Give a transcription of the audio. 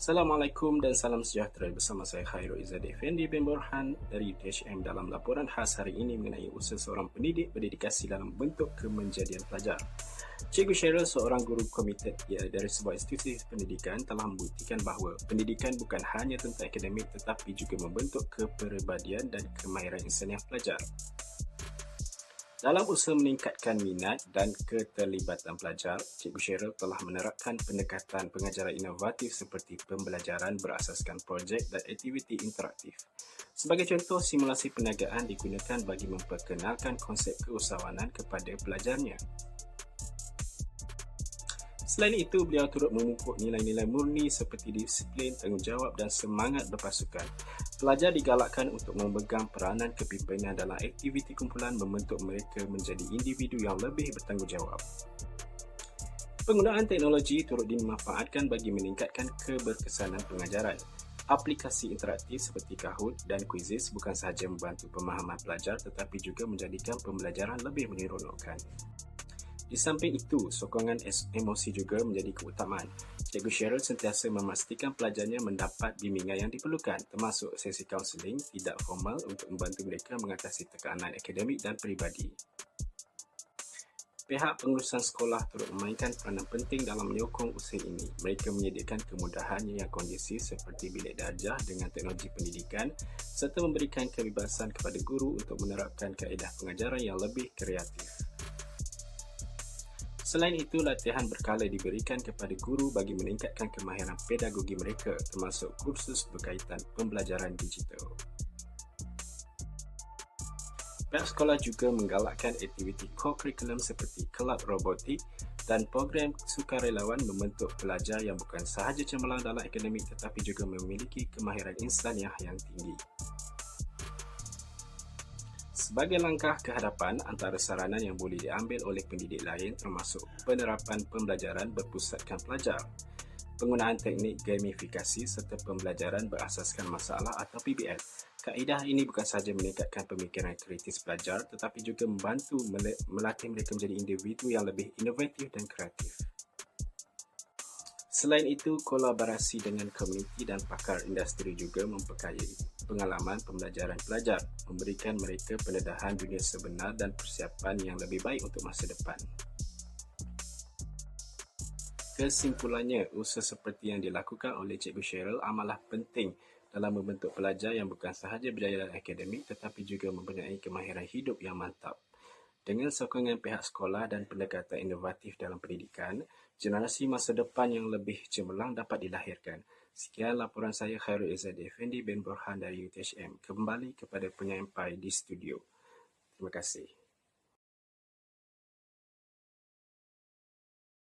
Assalamualaikum dan salam sejahtera bersama saya Khairul Izzadi Effendi bin Borhan dari UTHM dalam laporan khas hari ini mengenai usaha seorang pendidik berdedikasi dalam bentuk kemenjadian pelajar. Cikgu Cheryl, seorang guru komited ya, dari sebuah institusi pendidikan telah membuktikan bahawa pendidikan bukan hanya tentang akademik tetapi juga membentuk kepribadian dan kemahiran insaniah pelajar. Dalam usaha meningkatkan minat dan keterlibatan pelajar, Cikgu Cheryl telah menerapkan pendekatan pengajaran inovatif seperti pembelajaran berasaskan projek dan aktiviti interaktif. Sebagai contoh, simulasi perniagaan digunakan bagi memperkenalkan konsep keusahawanan kepada pelajarnya. Selain itu, beliau turut memupuk nilai-nilai murni seperti disiplin, tanggungjawab dan semangat berpasukan. Pelajar digalakkan untuk memegang peranan kepimpinan dalam aktiviti kumpulan membentuk mereka menjadi individu yang lebih bertanggungjawab. Penggunaan teknologi turut dimanfaatkan bagi meningkatkan keberkesanan pengajaran. Aplikasi interaktif seperti Kahoot dan Quizzes bukan sahaja membantu pemahaman pelajar tetapi juga menjadikan pembelajaran lebih menyeronokkan. Di samping itu, sokongan emosi juga menjadi keutamaan. Cikgu Cheryl sentiasa memastikan pelajarnya mendapat bimbingan yang diperlukan termasuk sesi kaunseling tidak formal untuk membantu mereka mengatasi tekanan akademik dan peribadi. Pihak pengurusan sekolah turut memainkan peranan penting dalam menyokong usaha ini. Mereka menyediakan kemudahan yang kondisi seperti bilik darjah dengan teknologi pendidikan serta memberikan kebebasan kepada guru untuk menerapkan kaedah pengajaran yang lebih kreatif. Selain itu, latihan berkala diberikan kepada guru bagi meningkatkan kemahiran pedagogi mereka termasuk kursus berkaitan pembelajaran digital. Pihak sekolah juga menggalakkan aktiviti co-curriculum seperti kelab robotik dan program sukarelawan membentuk pelajar yang bukan sahaja cemerlang dalam akademik tetapi juga memiliki kemahiran insaniah yang tinggi. Sebagai langkah ke hadapan, antara saranan yang boleh diambil oleh pendidik lain termasuk penerapan pembelajaran berpusatkan pelajar, penggunaan teknik gamifikasi serta pembelajaran berasaskan masalah atau PBL. Kaedah ini bukan sahaja meningkatkan pemikiran kritis pelajar tetapi juga membantu melatih mereka menjadi individu yang lebih inovatif dan kreatif. Selain itu, kolaborasi dengan komuniti dan pakar industri juga memperkayai pengalaman pembelajaran pelajar, memberikan mereka pendedahan dunia sebenar dan persiapan yang lebih baik untuk masa depan. Kesimpulannya, usaha seperti yang dilakukan oleh Cikgu Cheryl amalah penting dalam membentuk pelajar yang bukan sahaja berjaya dalam akademik tetapi juga mempunyai kemahiran hidup yang mantap. Dengan sokongan pihak sekolah dan pendekatan inovatif dalam pendidikan, generasi masa depan yang lebih cemerlang dapat dilahirkan. Sekian laporan saya Khairul Izzadi Effendi bin Burhan dari UTHM. Kembali kepada penyampai di studio. Terima kasih.